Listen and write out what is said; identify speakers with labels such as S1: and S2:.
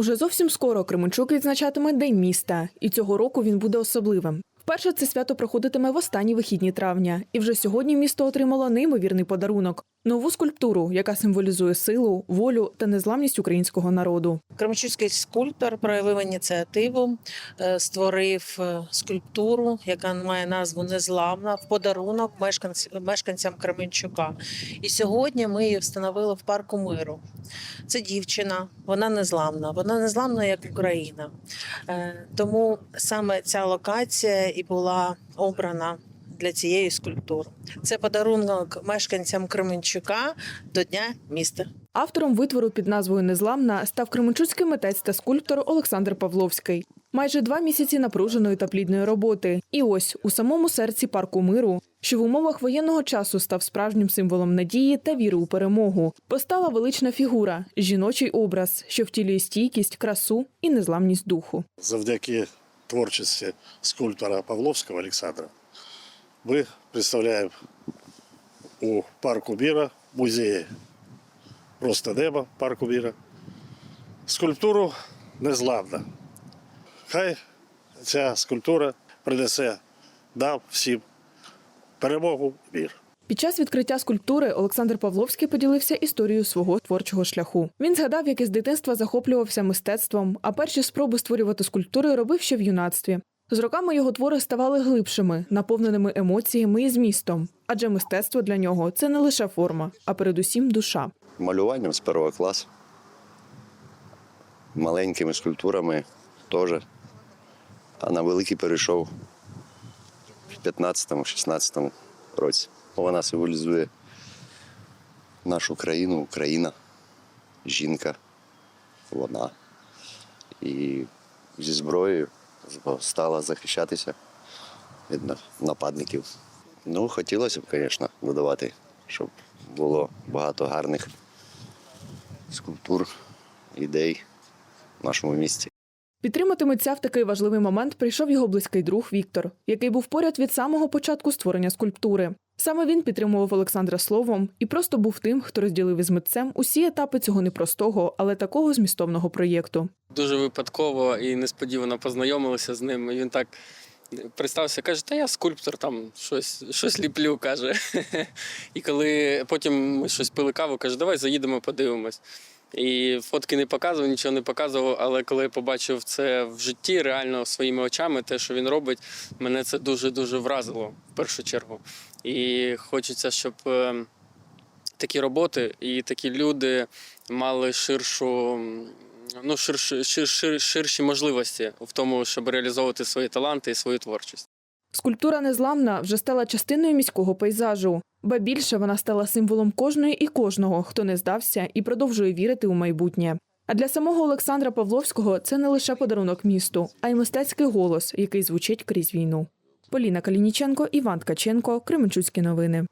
S1: Уже зовсім скоро Кременчук відзначатиме День міста, і цього року він буде особливим. Вперше це свято проходитиме в останні вихідні травня, і вже сьогодні місто отримало неймовірний подарунок нову скульптуру, яка символізує силу, волю та незламність українського народу.
S2: Кременчуцький скульптор проявив ініціативу, е, створив е, скульптуру, яка має назву Незламна в подарунок мешканцям, мешканцям Кременчука. І сьогодні ми її встановили в парку миру. Це дівчина, вона незламна, вона незламна як Україна. Е, Тому саме ця локація і була обрана. Для цієї скульптури це подарунок мешканцям Кременчука до Дня міста.
S1: Автором витвору під назвою Незламна став кременчуцький митець та скульптор Олександр Павловський. Майже два місяці напруженої та плідної роботи. І ось у самому серці парку миру, що в умовах воєнного часу став справжнім символом надії та віри у перемогу, постала велична фігура, жіночий образ, що втілює стійкість, красу і незламність духу.
S3: завдяки творчості скульптора Павловського Олександра ми представляємо у парку міра, музеї Просто небо парку міра, скульптуру незламна. Хай ця скульптура принесе нам всім перемогу і мір.
S1: Під час відкриття скульптури Олександр Павловський поділився історією свого творчого шляху. Він згадав, як із дитинства захоплювався мистецтвом, а перші спроби створювати скульптури робив ще в юнацтві. З роками його твори ставали глибшими, наповненими емоціями і змістом. Адже мистецтво для нього це не лише форма, а передусім душа.
S4: малюванням з першого класу. Маленькими скульптурами теж. А на великий перейшов в 15-16 році. Вона символізує нашу країну, Україна, жінка, вона. І зі зброєю стала захищатися від нападників. Ну, хотілося б, звісно, додавати, щоб було багато гарних скульптур, ідей в нашому місті.
S1: Підтримати митця в такий важливий момент прийшов його близький друг Віктор, який був поряд від самого початку створення скульптури. Саме він підтримував Олександра словом і просто був тим, хто розділив із митцем усі етапи цього непростого, але такого змістовного проєкту.
S5: Дуже випадково і несподівано познайомилися з ним. І він так представився, каже, та я скульптор, там щось, щось ліплю, каже. І коли потім ми щось пили каву, каже, давай заїдемо, подивимось. І фотки не показував, нічого не показував, але коли я побачив це в житті, реально своїми очами, те, що він робить, мене це дуже-дуже вразило в першу чергу. І хочеться, щоб е, такі роботи і такі люди мали ширшу, ну, ширші, шир, шир, ширші можливості в тому, щоб реалізовувати свої таланти і свою творчість.
S1: Скульптура незламна вже стала частиною міського пейзажу, ба більше вона стала символом кожної і кожного, хто не здався і продовжує вірити у майбутнє. А для самого Олександра Павловського це не лише подарунок місту, а й мистецький голос, який звучить крізь війну. Поліна Калініченко, Іван Ткаченко, Кременчуцькі новини.